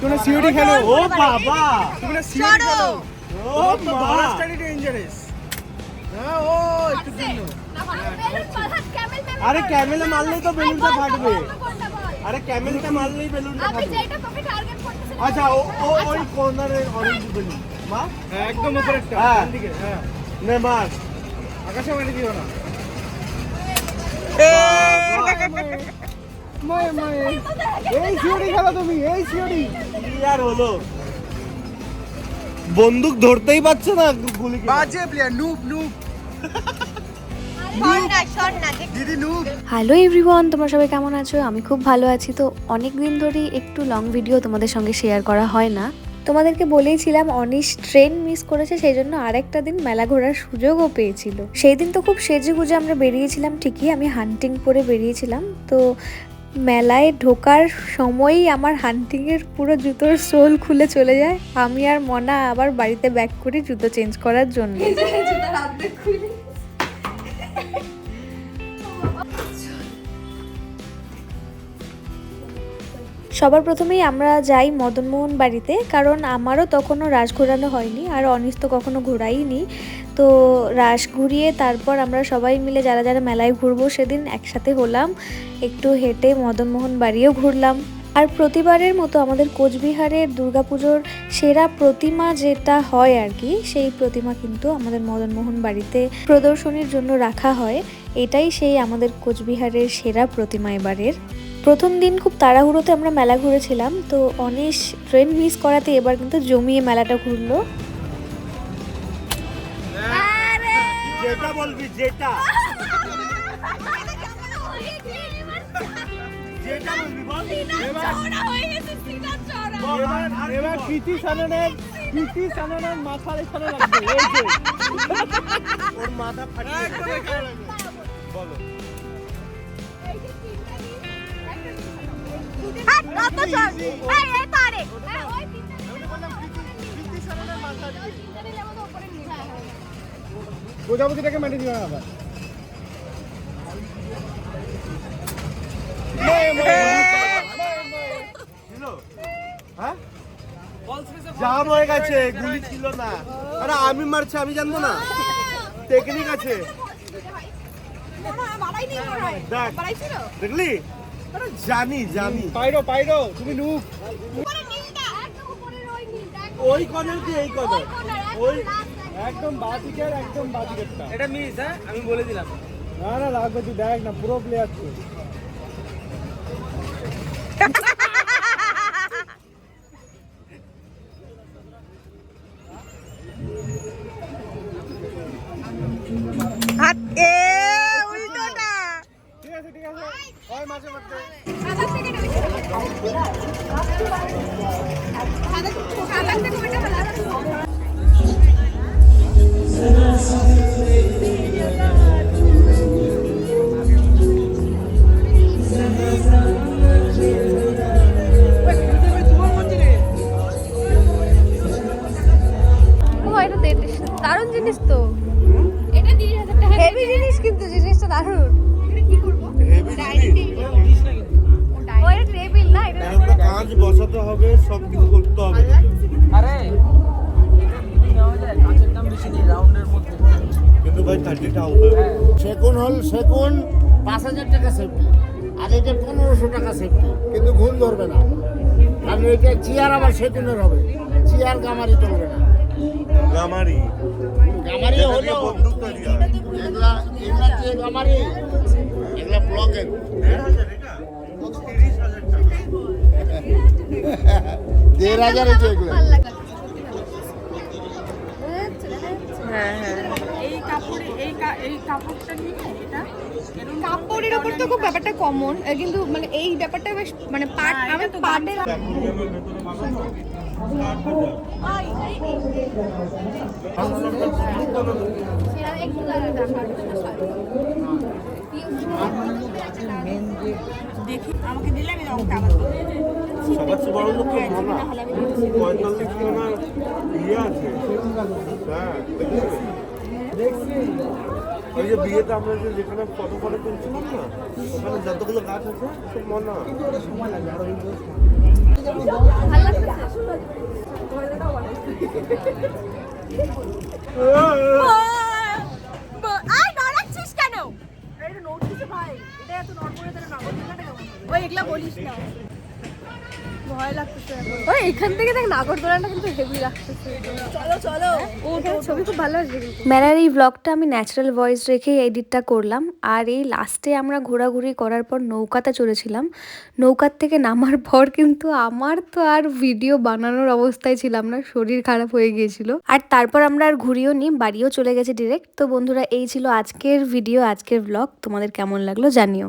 তোমরা সিওডি খেলো। ও বাবা। তোমরা সিওডি খেলো। ও মা। বারাস্টাডি ডেঞ্জারাস হ্যাঁ ও একটু দিন আরে ক্যামেলে মারলেই তো বেলুনটা ফাটবে। আরে ক্যামেলটা মারলেই বেলুনটা ফাটবে। আচ্ছা ও ও ওই কর্নারের অরেঞ্জ বেলুন। মা? হ্যাঁ, একদম উপরেরটা হ্যাঁ। দিকে? হ্যাঁ। নে মার। আকাশে মারি দিও না। এই সিওডি খেলো তুমি এই সিওডি আর হলো? বন্দুক ধরতেই পারছে না গুলি বাজে প্লেয়ার নুব দিদি নুব হ্যালো এভরিওয়ান তোমরা সবাই কেমন আছো? আমি খুব ভালো আছি। তো অনেক দিন ধরেই একটু লং ভিডিও তোমাদের সঙ্গে শেয়ার করা হয় না। তোমাদেরকে বলেইছিলাম অনিশ ট্রেন মিস করেছে সেই জন্য আরেকটা দিন মেলা ঘোরার সুযোগও পেয়েছিল। সেই দিন তো খুব সেজে গুজে আমরা বেরিয়েছিলাম ঠিকই আমি হান্টিং করে বেরিয়েছিলাম। তো মেলায় ঢোকার সময়ই আমার হান্টিংয়ের পুরো জুতোর সোল খুলে চলে যায়। আমি আর মনা আবার বাড়িতে ব্যাক করি জুতো চেঞ্জ করার জন্য। সবার প্রথমেই আমরা যাই মদনমোহন বাড়িতে, কারণ আমারও তখনও রাজ ঘোরানো হয়নি আর অনিস তো কখনো ঘোরাইনি। তো রাস ঘুরিয়ে তারপর আমরা সবাই মিলে যারা যারা মেলায় ঘুরবো সেদিন একসাথে হলাম, একটু হেঁটে মদনমোহন বাড়িও ঘুরলাম। আর প্রতিবারের মতো আমাদের কোচবিহারের দুর্গাপুজোর সেরা প্রতিমা যেটা হয় আর কি, সেই প্রতিমা কিন্তু আমাদের মদনমোহন বাড়িতে প্রদর্শনীর জন্য রাখা হয়। এটাই সেই আমাদের কোচবিহারের সেরা প্রতিমা এবারের। প্রথম দিন খুব তাড়াহুড়োতে আমরা মেলা ঘুরেছিলাম, তো অনিশ ট্রেন মিস করাতে এবার কিন্তু জমিয়ে মেলাটা ঘুরলো। যেটা বলবি যেটা। যেটা বলবি বল। বল, আর- আর কি এবার কৃতি সাননের কৃতি সাননের মাথার এখানে লাগবে এই যে। ওর মাথা ফাটিয়ে বলো। প্রজাপতিটাকে মেটে দিও না আবার। হ্যাঁ জাম হয়ে গেছে গুলি ছিল না। আরে আমি মারছি আমি জানব না। টেকনিক আছে। দেখলি? আরে জানি জানি। পাইরো পাইরো তুমি নুব ওই কর্নার কি এই কর্নার ওই একদম বাদিকের একদম বাদিকেরটা এটা মিস হ্যাঁ? আমি বলে দিলাম। না না লাগবে তুই দেখ না পুরো প্লেয়ার তুই ঠিক আছে ঠিক আছে। দারুণ জিনিস তো। এটা তিরিশ হাজার টাকা হেভি জিনিস কিন্তু জিনিসটা দারুণ। এটা টেবিল। না এটা বসাতে হবে সব কিছু করতে হবে। আরে নেই রাউন্ডের মধ্যে। কিন্তু ভাই থার্টিটা হবে সেকুন হল সেকুন পাঁচ হাজার টাকা সেফটি আর এটা পনেরোশো টাকা সেফটি কিন্তু ঘুম ধরবে না। কারণ এটা চেয়ার আবার সেকুনের হবে। চেয়ার গামারি চলবে না। গামারি? গামারি হলো এগুলা এগুলা যে গামারি? এগুলা ব্লকের দেড় হাজার এটা? কত তিরিশ হাজার টাকা দেড় হাজারে যে এগুলো এই কাপড়ে এই এই কাপড়টা নিয়ে এটা? কাপড়ের ওপর তো খুব ব্যাপারটা কমন কিন্তু মানে এই ব্যাপারটা বেশ মানে পাট আমি পাটের দেখি আমাকে দিলে আমি রংটা আবার সবার চেয়ে বড় লোক পঁয়তাল্লিশ ইয়ে হ্যাঁ বিয়েতে আমরা যে যেখানে ফটো ফটো তুলছিলাম যতগুলো গাছ আছে সব মনা আই নড়াচ্ছিস কেন ওই এগুলা বলিস না ভয় লাগতেছে ওই এখান থেকে দেখ নাগরদোলাটা কিন্তু হেভি লাগতেছে। চলো চলো। ও ছবি খুব ভালো আসবে মেলার এই ব্লগটা আমি ন্যাচারাল ভয়েস রেখে এডিটটা করলাম। আর এই লাস্টে আমরা ঘোরাঘুরি করার পর নৌকাতে চড়েছিলাম। নৌকার থেকে নামার পর কিন্তু আমার তো আর ভিডিও বানানোর অবস্থায় ছিলাম না শরীর খারাপ হয়ে গিয়েছিল। আর তারপর আমরা আর ঘুরিও নি বাড়িও চলে গেছে ডিরেক্ট তো বন্ধুরা এই ছিল আজকের ভিডিও আজকের ব্লগ তোমাদের কেমন লাগল জানিও।